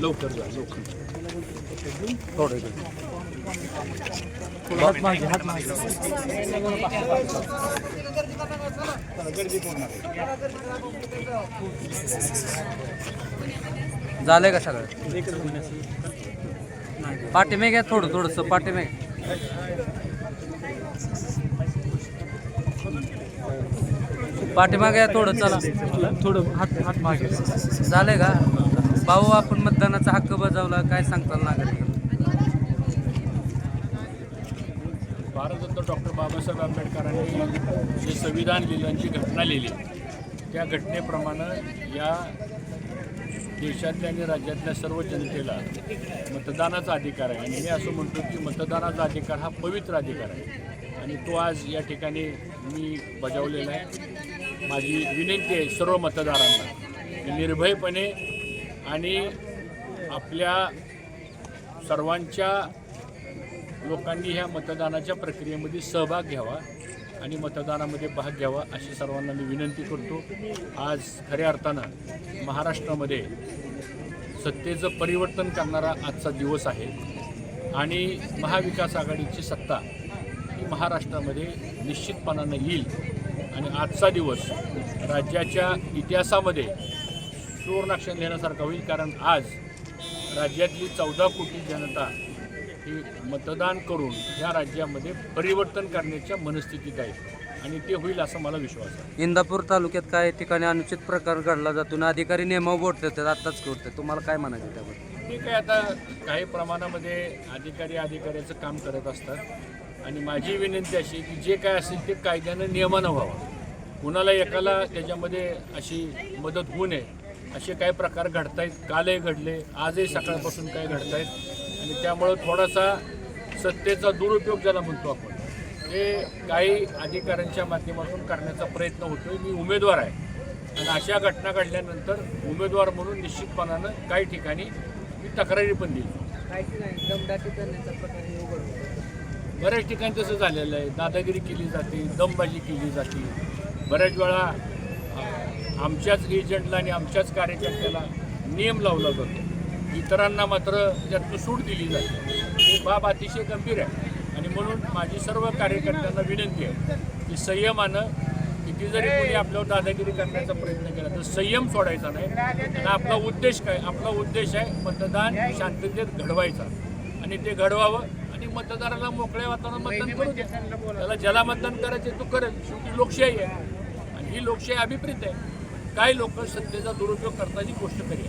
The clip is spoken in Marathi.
लवकर जा लवकर. झालंय का सगळं? पाठीमागे घ्या थोडं थोडस पाठीमागे. पाठीमागे घ्या थोडं चला. थोडं हात हात मागे. झालंय का? भाऊ आपण मतदानाचा हक्क बजावला. काय सांगताल नागरिक? भारतरत्न डॉक्टर बाबासाहेब आंबेडकरांनी जे संविधान लिहिलं जी घटना लिहिली त्या घटनेप्रमाणे या देशातल्या आणि राज्यातल्या सर्व जनतेला मतदानाचा अधिकार आहे. आणि मी असं म्हणतो की मतदानाचा अधिकार हा पवित्र अधिकार आहे. आणि तो आज या ठिकाणी मी बजावलेला आहे. माझी विनंती आहे सर्व मतदारांना निर्भयपणे आणि आपल्या सर्वांच्या लोकांनी ह्या मतदानाच्या प्रक्रियेमध्ये सहभाग घ्यावा आणि मतदानामध्ये भाग घ्यावा अशी सर्वांना मी विनंती करतो. आज खऱ्या अर्थानं महाराष्ट्रामध्ये सत्तेचं परिवर्तन करणारा आजचा दिवस आहे आणि महाविकास आघाडीची सत्ता ही महाराष्ट्रामध्ये निश्चितपणानं येईल. आणि आजचा दिवस राज्याच्या इतिहासामध्ये सुवर्णाक्षर लिहिण्यासारखा होईल कारण आज राज्यातली चौदा कोटी जनता ही मतदान करून या राज्यामध्ये परिवर्तन करण्याच्या मनस्थितीत आहे. आणि ते होईल असा मला विश्वास आहे. इंदापूर तालुक्यात काही ठिकाणी अनुचित प्रकार घडला जातो आणि अधिकारी नियमावर बोट देतात आताच करतात. तुम्हाला काय म्हणायचं त्याबद्दल? ठीक आहे आता काही प्रमाणामध्ये अधिकारी अधिकाऱ्याचं काम करत असतात. आणि माझी विनंती अशी की जे काय असेल ते कायद्यानं नियमानं व्हावं. कुणाला एकाला त्याच्यामध्ये अशी मदत होऊ नये असे काही प्रकार घडतायत कालही घडले आजही सकाळपासून काही घडतायत. आणि त्यामुळं थोडासा सत्तेचा दुरुपयोग ज्याला म्हणतो आपण ते काही अधिकाऱ्यांच्या माध्यमातून करण्याचा प्रयत्न होतोय. मी उमेदवार आहे. आणि अशा घटना घडल्यानंतर उमेदवार म्हणून निश्चितपणानं काही ठिकाणी मी तक्रारी पण दिली. बऱ्याच ठिकाणी तसं झालेलं आहे. दादागिरी केली जाते दमबाजी केली जाते. बऱ्याच वेळा आमच्याच एजंटला आणि आमच्याच कार्यकर्त्याला नियम लावला जातो. इतरांना मात्र त्यातनं सूट दिली जाते ही बाब अतिशय गंभीर आहे. आणि म्हणून माझी सर्व कार्यकर्त्यांना विनंती आहे की संयमानं किती जरी कोणी आपल्यावर दादागिरी करण्याचा प्रयत्न केला तर संयम सोडायचा नाही. आणि आपला उद्देश काय? आपला उद्देश आहे मतदान शांततेत घडवायचा. आणि ते घडवावं आणि मतदाराला मोकळ्या वातावरणात मतदान करू द्या. त्याला ज्याला मतदान करायचं तो करेल. शेवटी लोकशाही आहे. आणि ही लोकशाही अभिप्रेत आहे. काही लोक सत्तेचा दुरुपयोग करताची गोष्ट करी